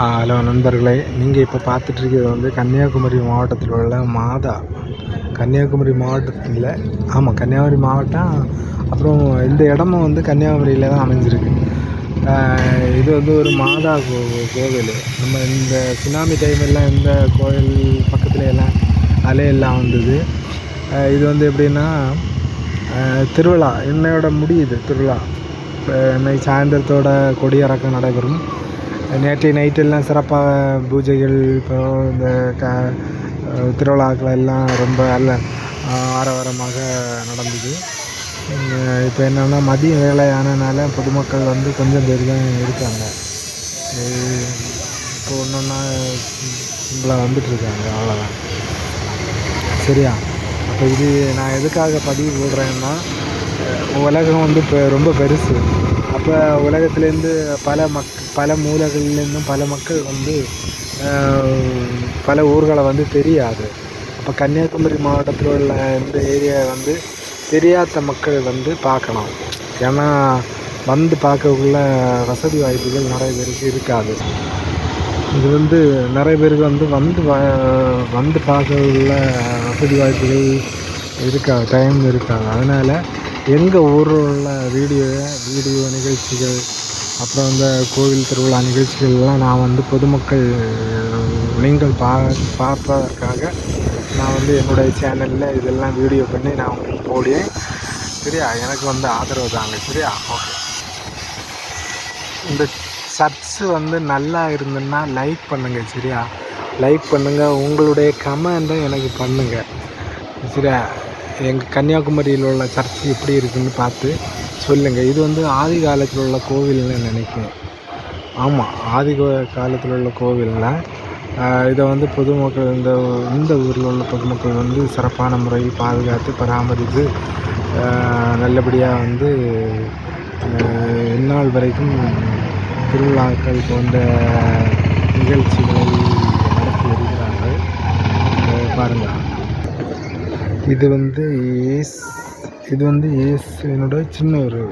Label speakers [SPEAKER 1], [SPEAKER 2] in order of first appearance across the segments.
[SPEAKER 1] Hello நண்பர்களே நீங்கள் இப்போ பார்த்துட்ருக்கிறது வந்து கன்னியாகுமரி மாவட்டத்தில் உள்ள மாதா. கன்னியாகுமரி மாவட்டத்தில் ஆமாம் கன்னியாகுமரி மாவட்டம் அப்புறம் இந்த இடமும் வந்து கன்னியாகுமரியில் தான் அமைஞ்சிருக்கு. இது வந்து ஒரு மாதா கோ கோவில். நம்ம இந்த சுனாமி டைமெல்லாம் இந்த கோயில் பக்கத்துல எல்லாம் அலையெல்லாம் வந்தது. இது வந்து எப்படின்னா திருவிழா என்னையோட முடியுது திருவிழா. இப்போ இன்னைக்கு சாயந்தரத்தோட கொடியிறக்கம் நடைபெறும். நேற்றைய நைட்டெல்லாம் சிறப்பாக பூஜைகள் இப்போ இந்த க திருவிழாக்கள் எல்லாம் ரொம்ப நல்ல ஆரவாரமாக நடந்தது. இப்போ என்னென்னா மதிய வேலை ஆனதுனால பொதுமக்கள் வந்து கொஞ்சம் பேர் தான் இருக்காங்க. இப்போ ஒன்று ஒன்றா சிம்பிளாக வந்துட்டுருக்காங்க அவ்வளோதான் சரியா? அப்போ இது நான் எதுக்காக பதிவு போடுறேன்னா உலகம் வந்து இப்போ ரொம்ப பெருசு. அப்போ உலகத்துலேருந்து பல மக் பல மூலைகள்லேருந்தும் பல மக்கள் வந்து பல ஊர்களை வந்து தெரியாது. அப்போ கன்னியாகுமரி மாவட்டத்தில் உள்ள இந்த ஏரியா வந்து தெரியாத மக்கள் வந்து பார்க்கணும் ஏன்னா வந்து பார்க்கக்குள்ள வசதி வாய்ப்புகள் நிறைய பேருக்கு இருக்காது. இது வந்து நிறைய பேருக்கு வந்து வந்து வ- வந்து பார்க்க உள்ள வசதி வாய்ப்புகள் இருக்காது டைம் இருக்காது. அதனால் எங்கள் ஊரில் உள்ள வீடியோ வீடியோ நிகழ்ச்சிகள் அப்புறம் இந்த கோவில் திருவிழா நிகழ்ச்சிகள்லாம் நான் வந்து பொதுமக்கள் நீங்கள் பா பார்ப்பதற்காக நான் வந்து என்னுடைய சேனலில் இதெல்லாம் வீடியோ பண்ணி நான் உங்களுக்கு போடுவேன். சரியா? எனக்கு வந்து ஆதரவு தாங்க. சரியா? ஓகே இந்த சர்ச்சு வந்து நல்லா இருந்ததுன்னா லைக் பண்ணுங்கள் சரியா? லைக் பண்ணுங்கள் உங்களுடைய கமெண்ட்டை எனக்கு பண்ணுங்கள் சரியா? எங்கள் கன்னியாகுமரியில் உள்ள சர்ச் எப்படி இருக்குதுன்னு பார்த்து சொல்லுங்கள் இது வந்து ஆதி காலத்தில் உள்ள கோவில்னு நினைக்கிறேன். ஆமாம் ஆதி காலத்தில் உள்ள கோவிலில் இதை வந்து பொதுமக்கள் இந்த இந்த ஊரில் உள்ள பொதுமக்கள் வந்து சிறப்பான முறையில் பாதுகாத்து பராமரித்து நல்லபடியாக வந்து இந்நாள் வரைக்கும் திருவிழாக்கள் போன்ற நிகழ்ச்சிகளை இது வந்து ஏஸ் இது வந்து ஏஸ் என்னோட சின்ன ஒரு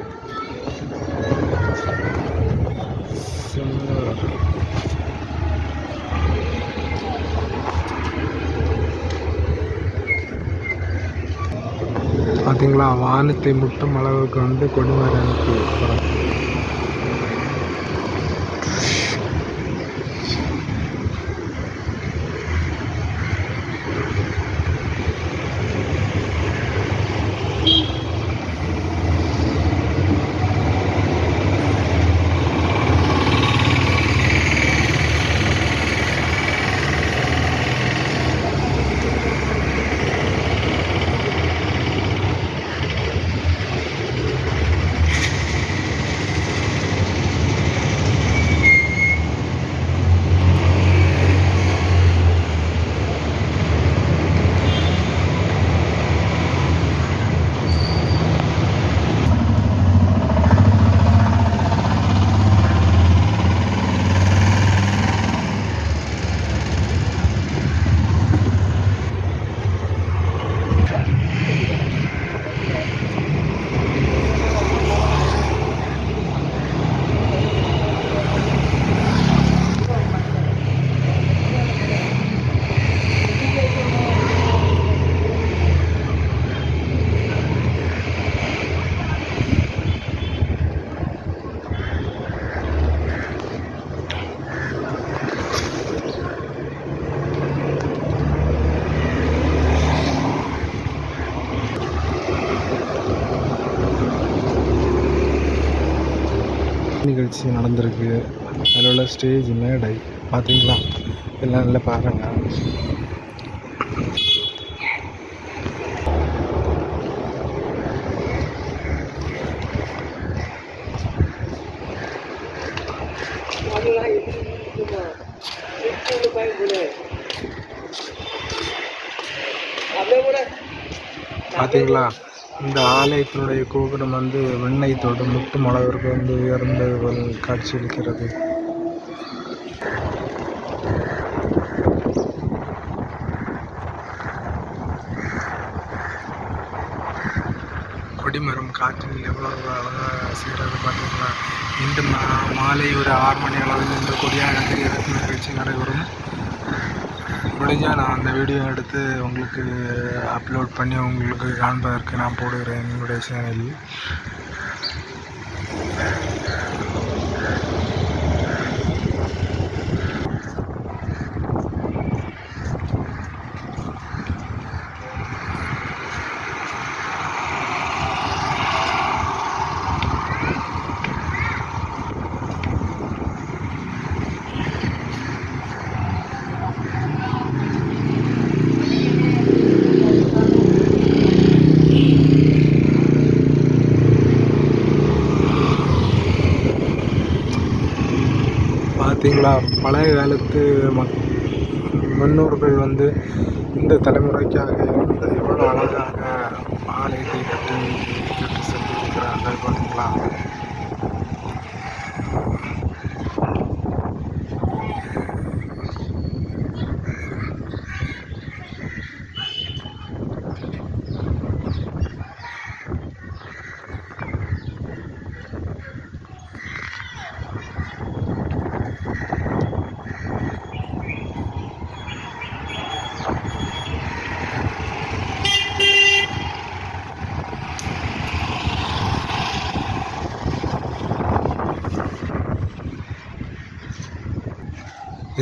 [SPEAKER 1] பார்த்தீங்களா வானத்தை முட்டும் அளவுக்கு வந்து கொடுமை அனுப்பி நிகழ்ச்சி நடந்திருக்கு. அதில் உள்ள ஸ்டேஜ் மேடை. பார்த்தீங்களா எல்லாம் நல்லா பாருங்க. பார்த்தீங்களா இந்த ஆலயத்தினுடைய கோபுரம் வந்து வெண்ணை தோடு முட்டும் அளவிற்கு வந்து உயர்ந்து காட்சியளிக்கிறது கொடிமரம் காற்றில் எவ்வளவு அழகாக செய்கிறது பார்த்தீங்களா இன்று மா மாலை ஒரு ஆறு மணி அளவில் இந்த கொடியானது நிகழ்ச்சி நடைபெறும். முடிஞ்சால் நான் அந்த வீடியோ எடுத்து உங்களுக்கு அப்லோட் பண்ணி உங்களுக்கு காண்பதற்கு நான் போடுகிறேன் என்னுடைய சேனலில் பார்த்தீங்களா பழைய காலத்து மக் முன்னோர்கள் வந்து இந்த தலைமுறைக்காக இந்த எவ்வளோ அழகாக ஆலயத்தை கட்டி கட்டி சென்றிருக்கிறார்கள் பார்த்தீங்களா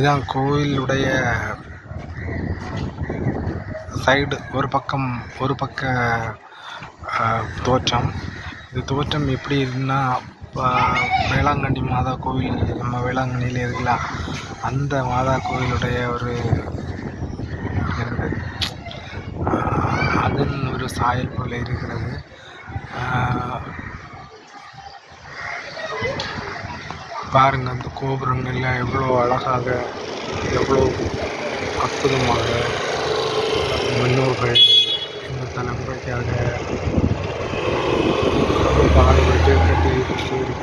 [SPEAKER 1] இதுதான் கோயிலுடைய சைடு. ஒரு பக்கம் ஒரு பக்க தோற்றம். இது தோற்றம் எப்படி இருக்குன்னா வேளாங்கண்ணி மாதா கோவில் நம்ம வேளாங்கண்ணியில் இருக்குல்ல அந்த மாதா கோவிலுடைய ஒரு என்னது, அதன் ஒரு சாயல் போல இருக்கிறது. பாருங்க அந்த கோபுரங்கள்ல எவ்வளோ அழகாக எவ்வளோ அற்புதமாக முன்னோர்கள் இந்த தலைமுறைக்காக பாடுபட்டு கட்டி இருக்கார்கள்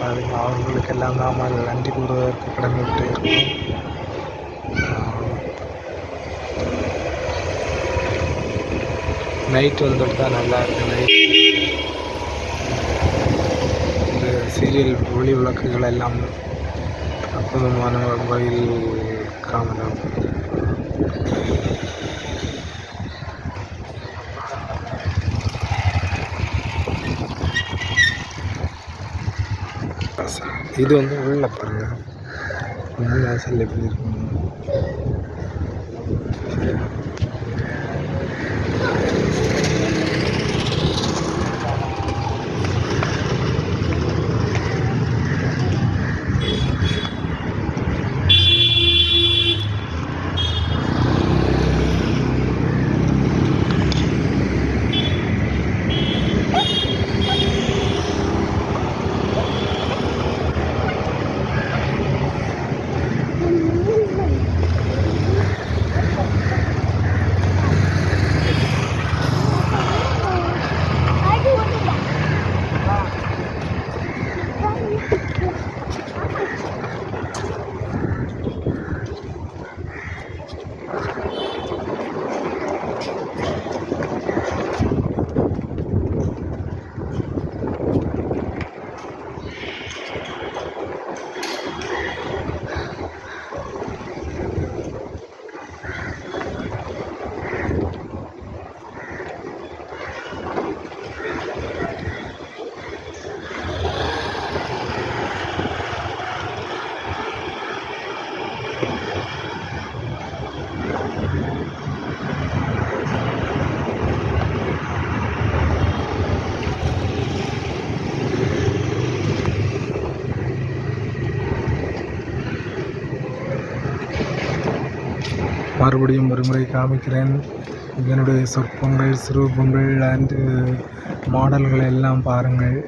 [SPEAKER 1] பாருங்க அவர்களுக்கெல்லாம் நாம நன்றி கூறுவதற்கு கடமைப்பட்டு இருக்கோம். நைட் வந்துட்டு தான் நல்லா இருக்கு நைட் இந்த சீரியல் ஒளி விளக்குகள் எல்லாம் அற்புதமான முறையில் காணலாம் இது மறுபடியும் ஒருமுறை காமிக்கிறேன். இதனுடைய சொற்பங்கள் சிறுபங்கள் அண்டு uh, மாடல்கள் எல்லாம் பாருங்கள்.